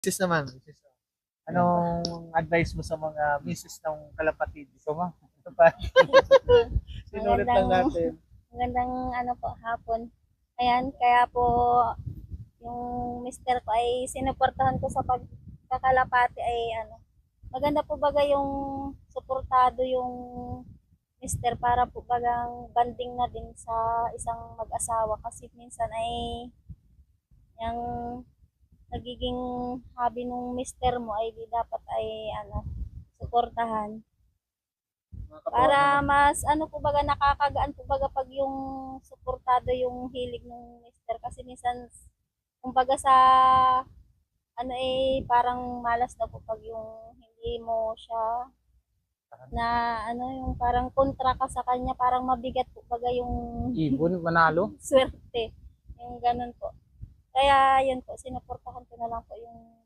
Misis naman. Misis. Anong advice mo sa mga misis ng kalapatid? Ikaw pa. Sinulit lang natin. Magandang ano po, hapon. Ayan, kaya po yung mister ko ay sinuportahan ko sa pagkakalapati ay ano. Maganda po baga yung suportado yung mister para po bagang banding na din sa isang mag-asawa kasi minsan ay yung nagiging hobby nung mister mo ay di dapat ay ano suportahan. Para mas ano po baga nakakagaan po baga pag yung suportado yung hilig ng mister. Kasi minsan kumbaga sa ano eh parang malas na po pag yung hindi mo siya na ano yung parang kontra ka sa kanya parang mabigat po baga yung Ibon, manalo. swerte. Yung ganun po kaya yun po sinuportahan ko na lang po yung